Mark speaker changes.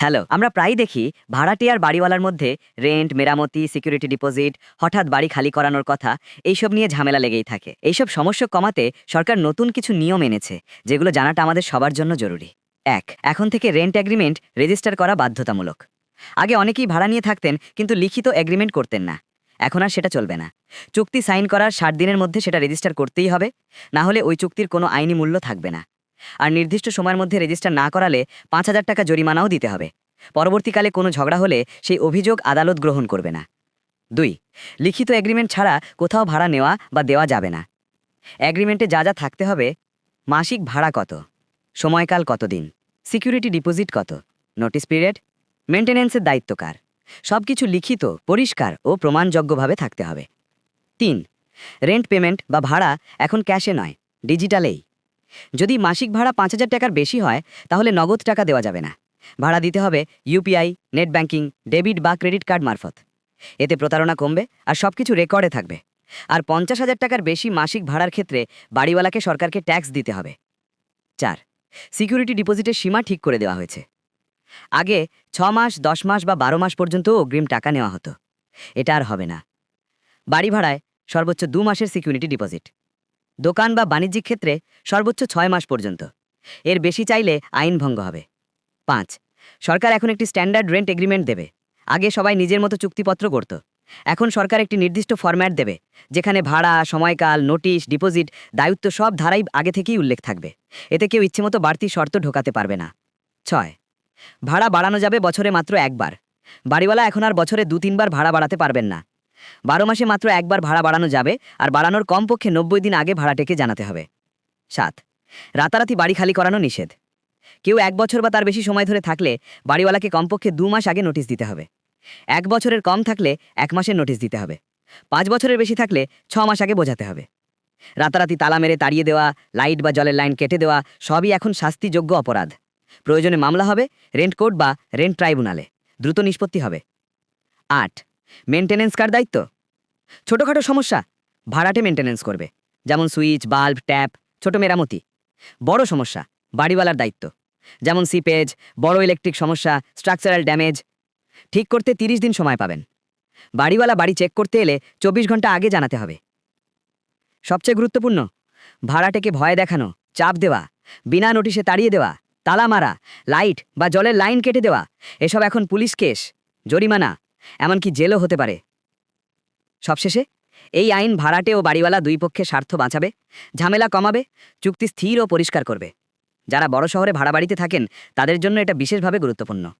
Speaker 1: Hello, আমরা প্রায়ই দেখি ভাড়াটি আর বাড়িওয়ালার মধ্যে রেন্ট মেরামতি সিকিউরিটি ডিপোজিট হঠাৎ বাড়ি খালি করানোর কথা, এইসব নিয়ে ঝামেলা লেগেই থাকে। এইসব সমস্যা কমাতে সরকার নতুন কিছু নিয়ম এনেছে, যেগুলো জানাটা আমাদের সবার জন্য জরুরি। এক, এখন থেকে রেন্ট এগ্রিমেন্ট রেজিস্টার করা বাধ্যতামূলক। আগে অনেকেই ভাড়া নিয়ে থাকতেন, কিন্তু লিখিত এগ্রিমেন্ট করতেন না। এখন আর সেটা চলবে না। চুক্তি সাইন করার ষাট দিনের মধ্যে সেটা রেজিস্টার করতেই হবে, না হলে ওই চুক্তির কোনো আইনি মূল্য থাকবে না। আর নির্দিষ্ট সময়ের মধ্যে রেজিস্টার না করালে পাঁচ হাজার টাকা জরিমানাও দিতে হবে। পরবর্তীকালে কোনো ঝগড়া হলে সেই অভিযোগ আদালত গ্রহণ করবে না। দুই, লিখিত এগ্রিমেন্ট ছাড়া কোথাও ভাড়া নেওয়া বা দেওয়া যাবে না। এগ্রিমেন্টে যা যা থাকতে হবে, মাসিক ভাড়া কত, সময়কাল কতদিন সিকিউরিটি ডিপোজিট কত নোটিস পিরিয়ড মেনটেন্যান্সের দায়িত্ব কার সব কিছু লিখিত, পরিষ্কার ও প্রমাণযোগ্যভাবে থাকতে হবে। তিন রেন্ট পেমেন্ট বা ভাড়া এখন ক্যাশে নয় ডিজিটালেই যদি মাসিক ভাড়া পাঁচ হাজার টাকার বেশি হয়, তাহলে নগদ টাকা দেওয়া যাবে না। ভাড়া দিতে হবে ইউপিআই নেট ব্যাংকিং, ডেবিট বা ক্রেডিট কার্ড মারফত। এতে প্রতারণা কমবে আর সব কিছু রেকর্ডে থাকবে। আর পঞ্চাশ হাজার টাকার বেশি মাসিক ভাড়ার ক্ষেত্রে বাড়িওয়ালাকে সরকারকে ট্যাক্স দিতে হবে। চার, সিকিউরিটি ডিপোজিটের সীমা ঠিক করে দেওয়া হয়েছে। আগে ছ মাস, দশ মাস বা বারো মাস পর্যন্ত অগ্রিম টাকা নেওয়া হতো। এটা আর হবে না। বাড়ি ভাড়ায় সর্বোচ্চ দু মাসের সিকিউরিটি ডিপোজিট। দোকান বা বাণিজ্যিক ক্ষেত্রে সর্বোচ্চ ছয় মাস পর্যন্ত। এর বেশি চাইলে আইন ভঙ্গ হবে। পাঁচ, সরকার এখন একটি স্ট্যান্ডার্ড রেন্ট এগ্রিমেন্ট দেবে। আগে সবাই নিজের মতো চুক্তিপত্র করত এখন সরকার একটি নির্দিষ্ট ফরম্যাট দেবে, যেখানে ভাড়া, সময়কাল, নোটিশ, ডিপোজিট, দায়িত্ব সব ধারাই আগে থেকেই উল্লেখ থাকবে। এতে কেউ ইচ্ছেমতো বাড়তি শর্ত ঢোকাতে পারবে না। ছয়, ভাড়া বাড়ানো যাবে বছরে মাত্র একবার। বাড়িওয়ালা এখন আর বছরে দু তিনবার ভাড়া বাড়াতে পারবেন না। বারো মাসে মাত্র একবার ভাড়া বাড়ানো যাবে আর বাড়ানোর কমপক্ষে নব্বই দিন আগে ভাড়াটেকে জানাতে হবে। সাত, রাতারাতি বাড়ি খালি করানো নিষেধ। কেউ এক বছর বা তার বেশি সময় ধরে থাকলে বাড়িওয়ালাকে কমপক্ষে দু মাস আগে নোটিশ দিতে হবে। এক বছরের কম থাকলে এক মাসের নোটিশ দিতে হবে। পাঁচ বছরের বেশি থাকলে ছ মাস আগে বোঝাতে হবে। রাতারাতি তালা মেরে তাড়িয়ে দেওয়া, লাইট বা জলের লাইন কেটে দেওয়া, সবই এখন শাস্তিযোগ্য অপরাধ। প্রয়োজনে মামলা হবে, রেন্ট কোর্ট বা রেন্ট ট্রাইব্যুনালে। দ্রুত নিষ্পত্তি হবে। আট মেনটেনেন্স কার দায়িত্ব? ছোটোখাটো সমস্যা, ভাড়াটে মেনটেনেন্স করবে। যেমন সুইচ বাল্ব ট্যাপ ছোট মেরামতি। বড় সমস্যা, বাড়িওয়ালার দায়িত্ব। যেমন সিপেজ বড় ইলেকট্রিক সমস্যা স্ট্রাকচারাল ড্যামেজ ঠিক করতে তিরিশ দিন সময় পাবেন। বাড়িওয়ালা বাড়ি চেক করতে এলে চব্বিশ ঘণ্টা আগে জানাতে হবে। সবচেয়ে গুরুত্বপূর্ণ, ভাড়াটেকে ভয় দেখানো, চাপ দেওয়া, বিনা নোটিশে তাড়িয়ে দেওয়া, তালা মারা লাইট বা জলের লাইন কেটে দেওয়া, এসব এখন পুলিশ কেস জরিমানা। এমনকি জেলও হতে পারে। সবশেষে, এই আইন ভাড়াটে ও বাড়িওয়ালা দুই পক্ষে স্বার্থ বাঁচাবে, ঝামেলা কমাবে, চুক্তি স্থির ও পরিষ্কার করবে। যারা বড় শহরে ভাড়া বাড়িতে থাকেন, তাদের জন্য এটা বিশেষভাবে গুরুত্বপূর্ণ।